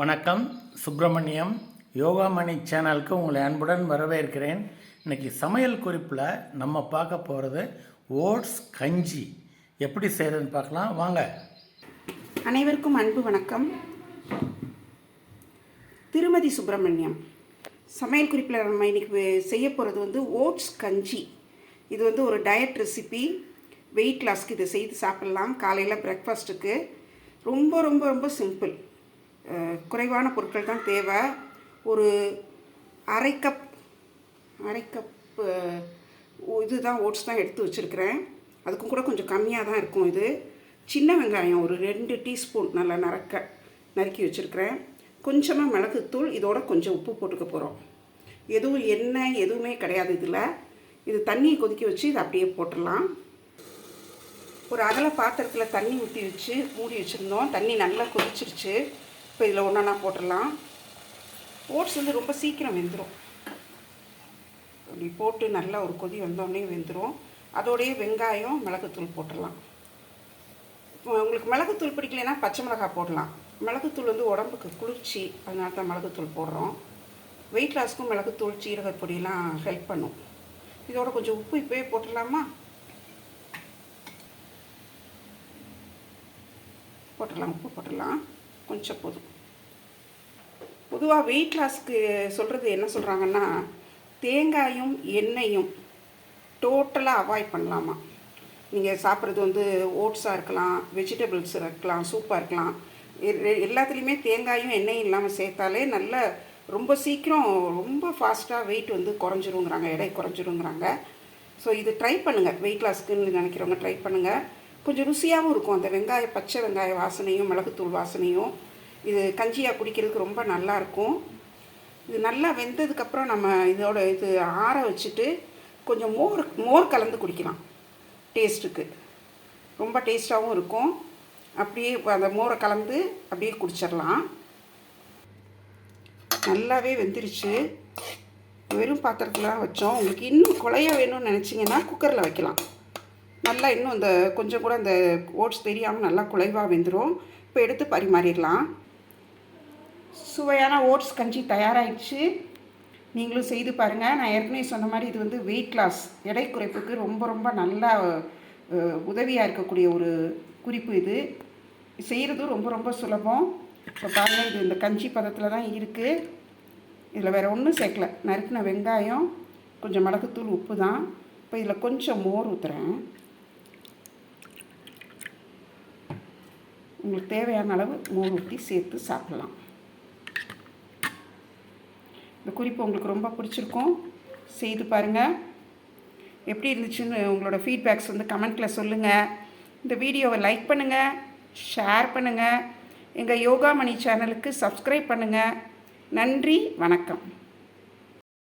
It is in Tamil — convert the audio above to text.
வணக்கம். சுப்பிரமணியம் யோகா மணி சேனலுக்கு உங்களை அன்புடன் வரவேற்கிறேன். இன்னைக்கு சமையல் குறிப்பில் நம்ம பார்க்க போகிறது ஓட்ஸ் கஞ்சி. எப்படி செய்கிறதுன்னு பார்க்கலாம். வாங்க. அனைவருக்கும் அன்பு வணக்கம். திருமதி சுப்பிரமணியம் சமையல் குறிப்பில் நம்ம இன்னைக்கு செய்ய போகிறது வந்து ஓட்ஸ் கஞ்சி. இது வந்து ஒரு டயட் ரெசிபி வெயிட் லாஸ்க்கு இதை செய்து சாப்பிட்லாம். காலையில் பிரேக்ஃபாஸ்ட்டுக்கு ரொம்ப ரொம்ப ரொம்ப சிம்பிள் குறைவான பொருட்கள் தான் தேவை. ஒரு அரை கப் அரை கப் இது தான் ஓட்ஸ் தான் எடுத்து வச்சுருக்கிறேன். அதுக்கும் கூட கொஞ்சம் கம்மியாக தான் இருக்கும் இது. சின்ன வெங்காயம் ஒரு ரெண்டு டீஸ்பூன் நல்லா நறுக்க நறுக்கி வச்சுருக்கிறேன். கொஞ்சமாக மிளகுத்தூள் இதோட கொஞ்சம் உப்பு போட்டுக்க போகிறோம் எதுவும் எண்ணெய் எதுவுமே கிடையாது இதில். இது தண்ணியை கொதிக்க வச்சு இதை அப்படியே போட்டுடலாம். ஒரு அகல பாத்திரத்தில் தண்ணி ஊற்றி வச்சு மூடி வச்சுருந்தோம். தண்ணி நல்லா கொதிச்சிருச்சு. இப்போ இதில் ஒன்றா போட்டுடலாம். ஓட்ஸ் வந்து ரொம்ப சீக்கிரம் வெந்துடும் அப்படி போட்டு நல்லா ஒரு கொதி வந்தோடனே வெந்துடும் அதோடய வெங்காயம் மிளகுத்தூள் போட்டுடலாம். உங்களுக்கு மிளகுத்தூள் பிடிக்கலைன்னா பச்சை மிளகாய் போடலாம். மிளகுத்தூள் வந்து உடம்புக்கு குளிர்ச்சி அதனால தான் மிளகுத்தூள் போடுறோம். வெயிட் லாஸ்க்கும் மிளகுத்தூள் சீரகப்பொடியெலாம் ஹெல்ப் பண்ணும். இதோட கொஞ்சம் உப்பு இப்போயே போட்டுடலாமா? போட்டுடலாம் உப்பு போட்டுடலாம். கொஞ்சம் போதும் பொதுவாக வெயிட் லாஸ்க்கு சொல்கிறது என்ன சொல்கிறாங்கன்னா தேங்காயும் எண்ணெயும் டோட்டலாக அவாய்ட் பண்ணலாமா? நீங்கள் சாப்பிட்றது வந்து ஓட்ஸாக இருக்கலாம் வெஜிடபிள்ஸ் இருக்கலாம் சூப்பாக இருக்கலாம். எ- எல்லாத்துலேயுமே தேங்காயும் எண்ணெயும் இல்லாமல் சேர்த்தாலே நல்ல ரொம்ப சீக்கிரம் ரொம்ப ஃபாஸ்ட்டாக வெயிட் வந்து குறைஞ்சிருங்கிறாங்க எடை குறைஞ்சிருங்கிறாங்க ஸோ இது ட்ரை பண்ணுங்கள் வெயிட் லாஸ்க்குன்னு நினைக்கிறவங்க ட்ரை பண்ணுங்கள் கொஞ்சம் ருசியாகவும் இருக்கும். அந்த வெங்காய பச்சை வெங்காய வாசனையும் மிளகுத்தூள் வாசனையும். இது கஞ்சியாக குடிக்கிறதுக்கு ரொம்ப நல்லா இருக்கும். இது நல்லா வெந்ததுக்கப்புறம் நம்ம இதோட இது ஆற வச்சுட்டு கொஞ்சம் மோர் மோர் கலந்து குடிக்கலாம். டேஸ்ட்டுக்கு. ரொம்ப டேஸ்ட்டாகவும் இருக்கும். அப்படியே அந்த மோரை கலந்து அப்படியே குடிச்சிடலாம். நல்லாவே வெந்துருச்சு. வெறும் பாத்திரத்தில் தான் வச்சோம். உங்களுக்கு இன்னும் குழைய வேணும்னு நினச்சிங்கன்னா குக்கரில் வைக்கலாம். நல்லா இன்னும் இந்த கொஞ்சம் கூட அந்த ஓட்ஸ் தெரியாமல் நல்லா குலைவாக வெந்துடும் இப்போ எடுத்து பரிமாறிடலாம். சுவையான ஓட்ஸ் கஞ்சி தயாராகிடுச்சு நீங்களும் செய்து பாருங்கள் நான் ஏற்கனவே சொன்ன மாதிரி இது வந்து வெயிட் லாஸ் எடை குறைப்புக்கு ரொம்ப ரொம்ப நல்லா உதவியாக இருக்கக்கூடிய ஒரு குறிப்பு இது. செய்கிறதும் ரொம்ப ரொம்ப சுலபம். இப்போ பாருங்கள் இது இந்த கஞ்சி பதத்தில் தான் இருக்குது இதில் வேறு ஒன்றும் சேர்க்கல. நறுக்கின வெங்காயம் கொஞ்சம் மிளகுத்தூள் உப்பு தான். இப்போ இதில் கொஞ்சம் மோர் ஊற்றுறேன் உங்களுக்கு தேவையான அளவு மோர் ஊற்றி சேர்த்து சாப்பிடலாம். இந்த குறிப்பு உங்களுக்கு ரொம்ப பிடிச்சிருக்கும். செய்து பாருங்கள் எப்படி இருந்துச்சுன்னு உங்களோட ஃபீட்பேக்ஸ் வந்து கமெண்ட்டில் சொல்லுங்கள் இந்த வீடியோவை லைக் பண்ணுங்கள் ஷேர் பண்ணுங்கள் எங்கள் யோகா மணி சேனலுக்கு சப்ஸ்கிரைப் பண்ணுங்கள் நன்றி வணக்கம்.